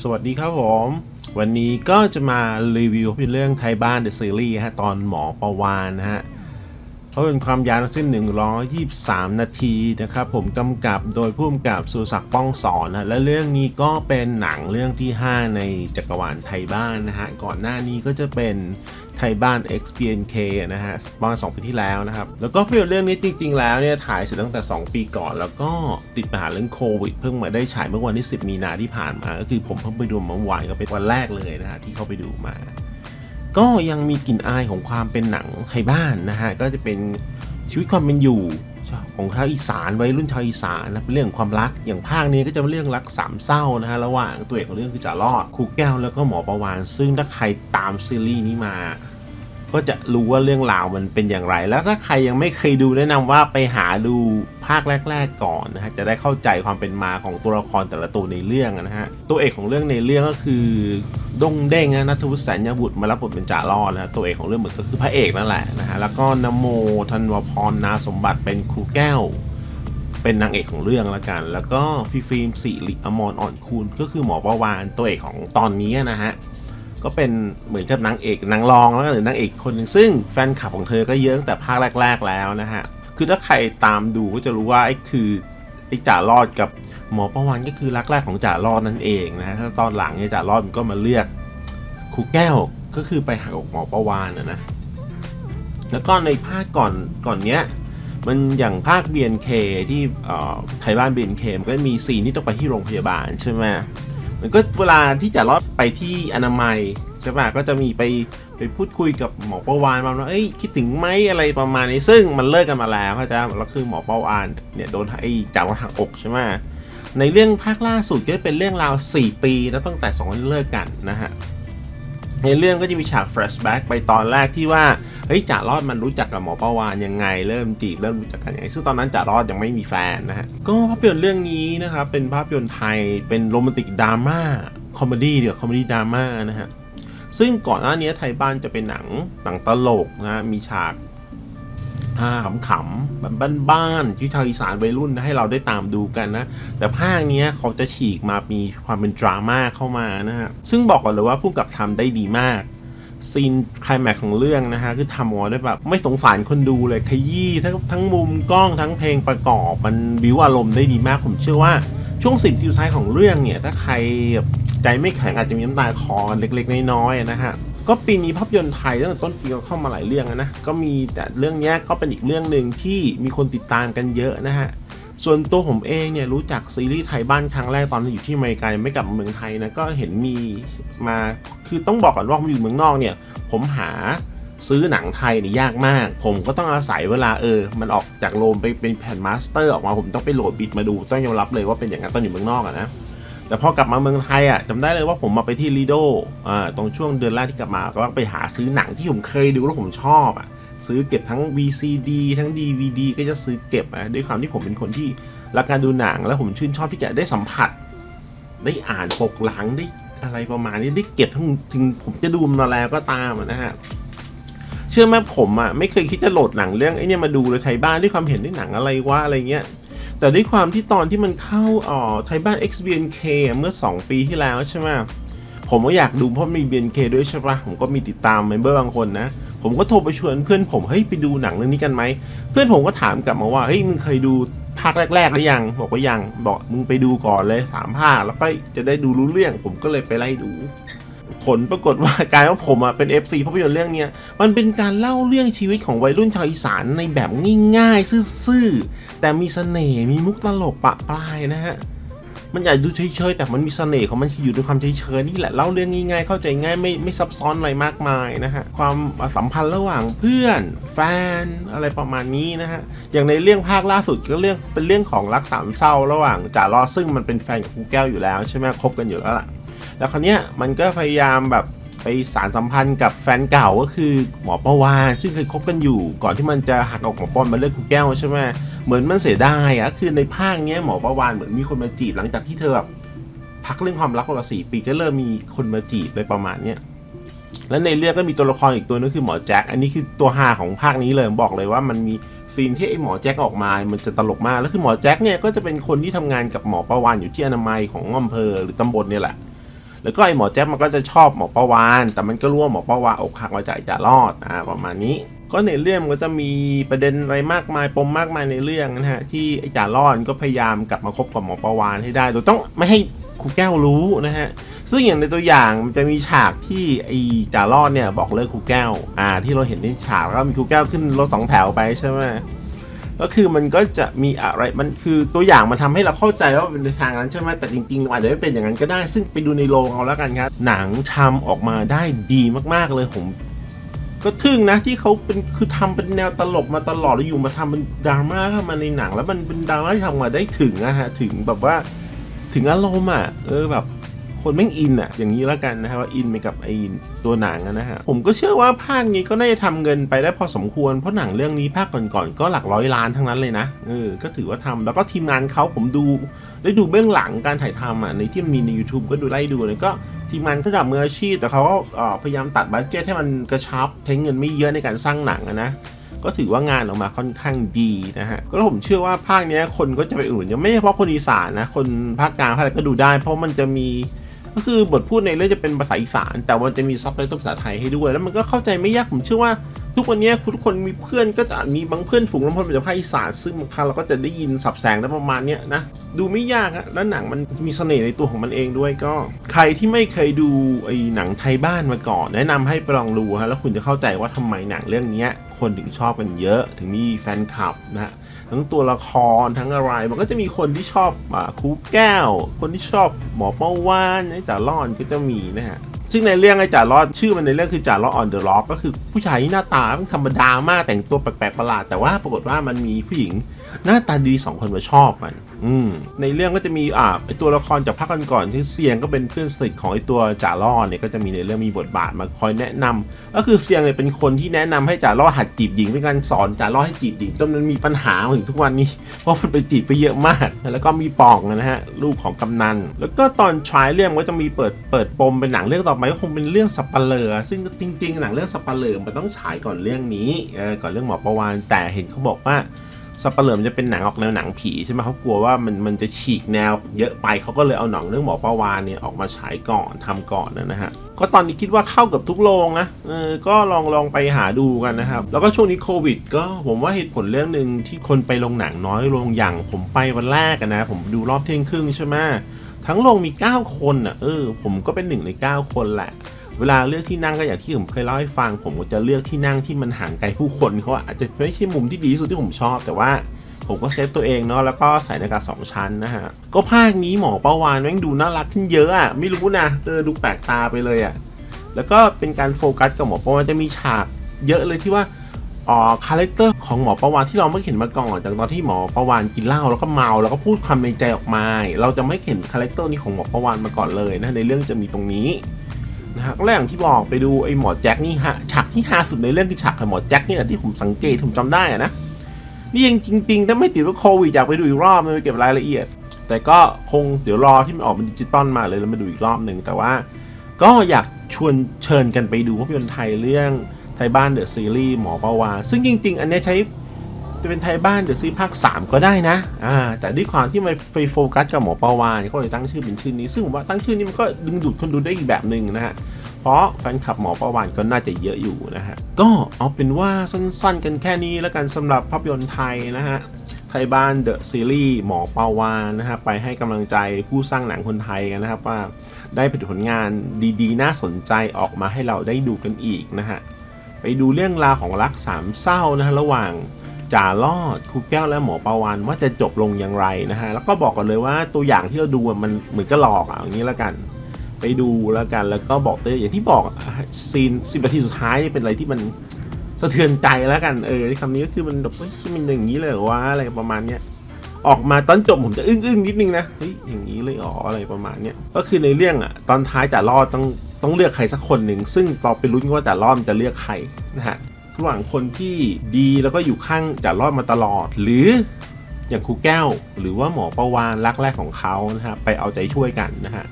สวัสดีครับผม วันนี้ก็จะมารีวิวเป็นเรื่องไทยบ้านเดอะซีรีส์ฮะตอนหมอประวานนะฮะ เพราะเป็นความยาวทั้งสิ้น 123 นาทีนะครับ ผมกำกับโดยผู้กำกับสุศักดิ์ป้องสอนนะและเรื่องนี้ก็เป็นหนังเรื่องที่ 5 ในจักรวาลไทยบ้านนะฮะ ก่อนหน้านี้ก็จะเป็นไทยบ้าน XPNK นะฮะประมาณ2ปีที่แล้วนะครับ แล้วก็ภาพยนตร์เรื่องนี้จริง ๆ แล้วเนี่ยถ่ายเสร็จตั้งแต่ 2 ปีก่อน แล้วก็ติดปัญหาเรื่องโควิด เพิ่งมาได้ฉายเมื่อวันที่ 10 มีนาที่ผ่านมา ก็คือผมเพิ่งไปดูมาเมื่อวานก็เป็นวันแรกเลยนะฮะที่เข้าไปดูมา ก็ยังมีกลิ่นอายของความเป็นหนังไทยบ้านนะฮะก็จะเป็นชีวิตความเป็นอยู่ของชาวอีสานวัยรุ่นชาวอีสานนะเป็นเรื่องความรักอย่างภาคนี้ก็จะเป็นเรื่องรักสามเศร้านะฮะระหว่างตัวเอกของเรื่องคือจ่ารอดครูแก้วแล้วก็หมอประวานซึ่งถ้าใครตามซีรีส์นี้มา ก็จะรู้ว่าเรื่องราวมันเป็นอย่างไร แล้วถ้าใครยังไม่เคยดูแนะนำว่าไปหาดูภาคแรก ๆ ก่อนนะฮะจะได้เข้าใจความเป็นมาของตัวละครแต่ละตัวในเรื่องนะฮะตัวเอกของเรื่องในเรื่องก็คือ ดงเด้งนะนัทวุฒิแสนยบุตรมารับบทเป็นจ่ารอดนะตัวเอกของเรื่องเหมือนก็คือพระเอกนั่นแหละนะฮะแล้วก็นโมธันวพรนาสมบัติเป็นครูแก้ว เป็นนางเอกของเรื่องละกัน แล้วก็ฟิฟิล์มสิริอมรอ่อนคูณก็คือหมอประวานตัวเอกของตอนนี้นะฮะก็เป็นเหมือนกับนางเอกนางรองแล้วก็หรือนางเอกคนหนึ่งซึ่งแฟนคลับของเธอก็เยอะตั้งแต่ภาคแรก ๆแล้วนะฮะคือถ้าใครตามดูก็จะรู้ว่าไอ้คือ ไอ้จ่ารอดกับหมอประวันก็คือรักแรกของจ่ารอดนั่นเองนะฮะถ้าตอนหลังเนี่ยจ่ารอดมันก็มาเลือกครูแก้วก็คือไปหักอกหมอประวานนะนะแล้วก็ในภาคก่อนก่อนเนี้ยมันอย่างภาค BNK ที่เอ่ไทยบ้าน BNK มันก็มีซีนที่ต้องไปที่โรงพยาบาลใช่ไหมมันก็เวลาที่จะรอดไปที่อนามัย ใช่ป่ะก็จะมีไปไปพูดคุยกับหมอประวานมาว่าเอ้ยคิดถึงไหมอะไรประมาณนี้ซึ่งมันเลิกกันมาแล้วเข้าใจปะแล้วคือหมอประวานเนี่ยโดนไอ้จ่าว่าหักอกใช่ไหมในเรื่องภาคล่าสุดก็เป็นเรื่องราว 4 ปีแล้วตั้งแต่สองคนเลิกกันนะฮะในเรื่องก็จะมีฉากแฟลชแบ็กไปตอนแรกที่ว่าเฮ้ยจ่ารอดมันรู้จักกับหมอประวานยังไง เริ่มจีบเริ่มรู้จักกันยังไงซึ่งตอนนั้นจ่ารอดยังไม่มีแฟนนะฮะก็ภาพยนตร์เรื่องนี้นะครับเป็นภาพยนตร์ไทยเป็นโรแมนติกดราม่าคอมเมดี้เดี๋ยวคอมเมดี้ดราม่านะฮะ ซึ่งก่อนหน้านี้ไทยบ้านจะเป็นหนังหนังตลกนะมีฉากฮาขำๆแบบบ้านๆที่ชาวอีสานวัยรุ่นนะให้เราได้ตามดูกันนะ แต่ภาคนี้เขาจะฉีกมามีความเป็นดราม่าเข้ามานะฮะซึ่งบอกก่อนเลยว่าผู้กำกับทำได้ดีมากซีนคลายแม็กของเรื่องนะฮะคือทำออกมาได้แบบไม่สงสารคนดูเลยขยี้ทั้งทั้งมุมกล้องทั้งเพลงประกอบมันบิวอารมณ์ได้ดีมากผมเชื่อว่า ช่วงสิบทีสุดท้ายของเรื่องเนี่ย ถ้าใครใจไม่แข็งอาจจะมีน้ำตาคลอเล็กๆ น้อยๆนะฮะก็ปีนี้ภาพยนตร์ไทยตั้งแต่ต้นปีก็เข้ามาหลายเรื่องนะก็มีแต่เรื่องนี้ก็เป็นอีกเรื่องหนึ่งที่มีคนติดตามกันเยอะนะฮะส่วนตัวผมเองเนี่ยรู้จักซีรีส์ไทยบ้านครั้งแรกตอนอยู่ที่อเมริกาไม่กลับมาเมืองไทยนะก็เห็นมีมาคือต้องบอกก่อนว่าผมอยู่เมืองนอกเนี่ย ผมหา ซื้อหนังไทยนี่ยากมาก ผมก็ต้องอาศัยเวลาเออ มันออกจากโรมไปเป็นแผ่นมาสเตอร์ออกมาผมต้องไปโหลดบิตมาดู ต้องยอมรับเลยว่าเป็นอย่างนั้นตอนอยู่เมืองนอกอะนะ แต่พอกลับมาเมืองไทยอะจำได้เลยว่าผมมาไปที่ลีโดอ่าตรงช่วงเดือนแรกที่กลับมาก็ไปหาซื้อหนังที่ผมเคยดูแล้วผมชอบอะซื้อเก็บทั้ง VCD ทั้ง DVD ก็จะซื้อเก็บอะด้วยความที่ผมเป็นคนที่รักการดูหนังแล้วผมชื่นชอบที่จะได้สัมผัส ได้อ่านปกหลังได้อะไรประมาณนี้ได้เก็บทั้งถึงผมจะดูมันมาแล้วก็ตามนะฮะ เชื่อไหมผมอะไม่เคยคิดจะโหลดหนังเรื่องไอ้นี่มาดูเลยไทยบ้านด้วยความเห็นด้วยหนังอะไรวะอะไรเงี้ยแต่ด้วยความที่ตอนที่มันเข้าอ๋อไทยบ้าน XBNK เมื่อ 2 ปีที่แล้วใช่ไหมผมก็อยากดูเพราะมี BNK ด้วยใช่ปะผมก็มีติดตามเมมเบอร์บางคนนะ ผมก็โทรไปชวนเพื่อนผมเฮ้ยไปดูหนังเรื่องนี้กันไหม เพื่อนผมก็ถามกลับมาว่าเฮ้ยมึงเคยดูภาคแรกๆหรือยัง บอกว่ายัง บอกมึงไปดูก่อนเลยสามภาคแล้วก็จะได้ดูรู้เรื่อง ผมก็เลยไปไล่ดู ผลปรากฏว่ากลายว่าผมอะเป็น FC ภาพยนตร์เรื่องเนี้มันเป็นการเล่าเรื่องชีวิตของวัยรุ่นชาวอีสานในแบบง่ายๆซื่อๆแต่มีเสน่ห์มีมุกตลกปะปลายนะฮะมันอยากดูเฉยๆแต่มันมีเสน่ห์ของมันคืออยู่ในความเฉยๆนี่แหละเล่าเรื่องง่ายๆเข้าใจง่ายไม่ไม่ซับซ้อนอะไรมากมายนะฮะความสัมพันธ์ระหว่างเพื่อน แฟนอะไรประมาณนี้นะฮะอย่างในเรื่องภาคล่าสุดก็เรื่องเป็นเรื่องของรักสามเศร้าระหว่างจ่ารอซึ่งมันเป็นแฟนกับครูแก้วอยู่แล้วใช่ไหมคบกันอยู่แล้วล่ะ แล้วคราวเนี้ยมันก็พยายามแบบไปสารสัมพันธ์กับแฟนเก่าก็คือหมอประวานซึ่งเคยคบกันอยู่ ก่อนที่มันจะหักออกหมอปอนมาเลิกครูแก้วใช่ไหมเหมือนมันเสียดายอะคือในภาคเนี้ยหมอประวานเหมือนมีคนมาจีบหลังจากที่เธอแบบพักเรื่องความรักมาสี่ปีก็เริ่มมีคนมาจีบเลยประมาณเนี้ยแล้วในเรื่องก็มีตัวละครอีกตัวนึงคือหมอแจ็คอันนี้คือตัวฮาของภาคนี้เลยบอกเลยว่ามันมีซีนที่ไอ้หมอแจ็คออกมา มันจะตลกมาก แล้วคือหมอแจ็คเนี่ยก็จะเป็นคนที่ทำงานกับหมอประวานอยู่ที่อนามัยของอำเภอหรือตำบลเนี่ยแหละ แล้วก็ไอหมอแจ๊บมันก็จะชอบหมอประวานแต่มันก็รู้ว่าหมอประวานอกหักมาจากจ่ารอดอ่าประมาณนี้ ก็ในเรื่องมันก็จะมีประเด็นอะไรมากมายปมมากมายในเรื่องนะฮะที่ไอ้จ่ารอดก็พยายามกลับมาคบกับหมอประวานให้ได้โดยต้องไม่ให้ครูแก้วรู้นะฮะซึ่งอย่างในตัวอย่างมันจะมีฉากที่ไอ้จ่ารอดเนี่ยบอกเลิกครูแก้วอ่าที่เราเห็นในฉากแล้วก็มีครูแก้วขึ้นรถสองแถวไปใช่ไหม ก็คือมันก็จะมีอะไรมันคือตัวอย่างมันทำให้เราเข้าใจว่าเป็นในทางนั้นใช่ไหมแต่จริงๆอาจจะไม่เป็นอย่างนั้นก็ได้ ซึ่งไปดูในโรงเอาแล้วกันครับ หนังทำออกมาได้ดีมากๆเลยผมก็ทึ่งนะที่เขาเป็นคือทำเป็นแนวตลกมาตลอดแล้วอยู่มาทำเป็นดราม่าเข้ามาในหนัง แล้วมันเป็นดราม่าที่ทำมาได้ถึงอะฮะถึงแบบว่าถึงอารมณ์อะเออแบบ คนแม่งอินอะอย่างนี้แล้วกันนะฮะว่าอินไปกับไอ้ตัวหนังนะฮะผมก็เชื่อว่าภาคนี้ก็น่าจะทำเงินไปได้พอสมควรเพราะหนังเรื่องนี้ภาคก่อนๆก็หลักร้อยล้านทั้งนั้นเลยนะเออก็ถือว่าทำแล้วก็ทีมงานเขาผมดูได้ดูเบื้องหลังการถ่ายทำอะในที่มันมีใน YouTube ก็ดูไล่ดูเลยก็ทีมงานระดับมืออาชีพ แต่เขาก็พยายามตัดบัตเจตให้มันกระชับใช้เงินไม่เยอะในการสร้างหนังนะก็ถือว่างานออกมาค่อนข้างดีนะฮะ ก็ผมเชื่อว่าภาคนี้คนก็จะไปอุ่นยังไม่เฉพาะคนอีสานนะ คนภาคกลางภาคอะไรก็ดูได้ เพราะมันจะมี ก็คือบทพูดในเรื่องจะเป็นภาษาอีสาน แต่มันจะมีซับไตเติลภาษาไทยให้ด้วย แล้วมันก็เข้าใจไม่ยากผมเชื่อว่า ทุกวันนี้ทุกคนมีเพื่อนก็จะมีบางเพื่อนฝูงลำพลมาจากภาคอีสานซึ่งบางครั้งเราก็จะได้ยินสับแสงได้ประมาณเนี้ยนะดูไม่ยากอะแล้วหนังมันมีเสน่ห์ในตัวของมันเองด้วยก็ ใครที่ไม่เคยดูไอ้หนังไทยบ้านมาก่อน แนะนำให้ไปลองดูฮะแล้วคุณจะเข้าใจว่าทำไมหนังเรื่องนี้คนถึงชอบกันเยอะ ถึงมีแฟนคลับนะฮะทั้งตัวละครทั้งอะไร มันก็จะมีคนที่ชอบอ่าคูแก้ว คนที่ชอบหมอเป้าวานไอ้จ่ารอดก็จะมีนะฮะ ซึ่งในเรื่องไอ้จ่ารอดชื่อมันในเรื่องคือจ่ารอดออนเดอะล็อกก็คือผู้ชายที่หน้าตามันธรรมดามากแต่งตัวแปลกๆประหลาด แต่ว่าปรากฏว่ามันมีผู้หญิงหน้าตาดีสองคนมาชอบมัน อืมในเรื่องก็จะมีอ่าไอตัวละครจากภาคก่อนๆที่เซียงก็เป็นเพื่อนสนิทของไอตัวจ่ารอดเนี่ยก็จะมีในเรื่องมีบทบาทมาคอยแนะนำก็คือเฟียงเนี่ยเป็นคนที่แนะนำให้จ่าล่อหัดจีบหญิงเป็นการสอนจ่าล่อให้จีบหญิงจนมันมีปัญหามาถึงทุกวันนี้ เพราะมันไปจีบไปเยอะมาก แล้วก็มีปองนะฮะลูกของกำนัน แล้วก็ตอนฉายเรื่องก็จะมีเปิดเปิดปมเป็นหนังเรื่องต่อไปก็คงเป็นเรื่องสับปะเลอซึ่งจริง ๆ หนังเรื่องสับปะเลอมันต้องฉายก่อนเรื่องนี้ก่อนเรื่องหมอประวานแต่เห็นเขาบอกว่าสับปะเหร่อมันจะเป็นหนังออกแนวหนังผีใช่ไหมเขากลัวว่ามันมันจะฉีกแนวเยอะไปเขาก็เลยเอาหนังเรื่องหมอประวานเนี่ยออกมาฉายก่อนทำก่อนนะฮะก็ตอนนี้คิดว่าเข้ากับทุกโรงนะเออก็ลองลองไปหาดูกันนะครับ แล้วก็ช่วงนี้โควิด ก็ผมว่าเหตุผลเรื่องหนึ่งที่คนไปโรงหนังน้อยลงอย่าง ผมไปวันแรกนะ ผมดูรอบเที่ยงครึ่งใช่ไหม ทั้งโรงมี 9 คนอะเออผมก็เป็นหนึ่งใน 9 คนแหละ เวลาเลือกที่นั่งก็อย่างที่ผมเคยเล่าให้ฟัง ผมก็จะเลือกที่นั่งที่มันห่างไกลผู้คนเขาอาจจะไม่ใช่มุมที่ดีที่สุดที่ผมชอบ แต่ว่าผมก็เซฟตัวเองเนาะแล้วก็ใส่หน้ากากสองชั้นนะฮะ ก็ภาคนี้หมอประวานแม่งดูน่ารักขึ้นเยอะอะไม่รู้นะเออดูแปลกตาไปเลยอะแล้วก็เป็นการโฟกัสกับหมอประวานจะมีฉากเยอะเลยที่ว่า อ๋อคาแรคเตอร์ของหมอประวานที่เราไม่เห็นมาก่อนจากตอนที่หมอประวานกินเหล้าแล้วก็เมาแล้วก็พูดความในใจออกมา เราจะไม่เห็นคาแรคเตอร์นี้ของหมอประวานมาก่อนเลยนะในเรื่องจะมีตรงนี้นะฮะก็แล้วอย่างที่บอกไปดูไอ้หมอแจ็คนี่ฮะฉากที่ฮาสุดในเรื่องคือฉากของหมอแจ็คนี่แหละที่ผมสังเกตผมจำได้อะนะนี่ยังจริงๆถ้าไม่ติดว่าโควิดอยากไปดูอีกรอบไปเก็บรายละเอียด แต่ก็คงเดี๋ยวรอที่มันออกเป็นดิจิตอลมาเลยแล้วมาดูอีกรอบหนึ่งแต่ว่า ก็อยากชวนเชิญกันไปดูภาพยนตร์ไทยเรื่อง ยบ้านเดอะซีรีส์หมอประวา ซึ่งจริง ๆ อันนี้ใช้จะเป็นไทยบ้านเดอะซีรีส์ภาค 3 ก็ได้นะอ่าแต่ด้วยความที่มันไปโฟกัสกับหมอประวาก็เลยตั้งชื่อเป็นชื่อนี้ ซึ่งผมว่าตั้งชื่อนี้มันก็ดึงดูดคนดูได้อีกแบบหนึ่งนะฮะ เพราะแฟนคลับหมอประวานก็น่าจะเยอะอยู่นะฮะ ก็เอาเป็นว่าสั้นๆกันแค่นี้แล้วกันสำหรับภาพยนตร์ไทยนะฮะ ไทยบ้านเดอะซีรีส์หมอปาวานนะฮะไปให้กำลังใจผู้สร้างหนังคนไทยกันนะครับว่าได้ผลงานดีๆ น่าสนใจออกมาให้เราได้ดูกันอีกนะฮะ ไปดูเรื่องราวของรักสามเศร้านะฮะระหว่างจ่ารอดครูแก้วและหมอปาวานว่าจะจบลงอย่างไรนะฮะแล้วก็บอกกันเลยว่าตัวอย่างที่เราดูมันเหมือนก็หลอกอะอย่างนี้แล้วกัน ไปดูแล้วกันแล้วก็บอกเลยอย่างที่บอกซีนสิบนาทีสุดท้ายเป็นอะไรที่มันสะเทือนใจแล้วกันเออคำนี้ก็คือมันแบบเฮ้ยมันอย่างนี้เลยเหรอะไรประมาณเนี้ยออกมาตอนจบผมจะอึ้งอึ้งๆนิดนึงนะเฮ้ยอย่างนี้เลยอ๋ออะไรประมาณเนี้ยก็คือในเรื่องอะตอนท้ายจ่ารอดต้อง ต้องเลือกใครสักคนหนึ่ง ซึ่งต่อไปลุ้นกันว่าจ่รอดมันจะเลือกใครนะฮะระหว่างคนที่ดีแล้วก็อยู่ข้างจ่ารอดมาตลอด หรืออย่างครูแก้ว หรือว่าหมอประวานรักแรกของเขานะฮะไปเอาใจช่วยกันนะฮะ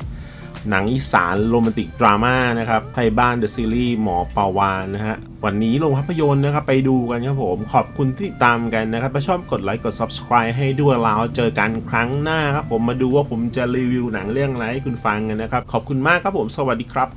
หนังอีสานโรแมนติกดราม่านะครับไทยบ้านเดอะซีรีส์หมอปาวานนะฮะวันนี้ลงภาพยนตร์นะครับไปดูกันครับผมขอบคุณที่ติดตามกันนะครับถ้าชอบกดไลค์กด subscribe ให้ด้วยแล้วเจอกันครั้งหน้าครับผมมาดูว่าผมจะรีวิวหนังเรื่องอะไรให้คุณฟังกันนะครับ ขอบคุณมากครับผมสวัสดีครับ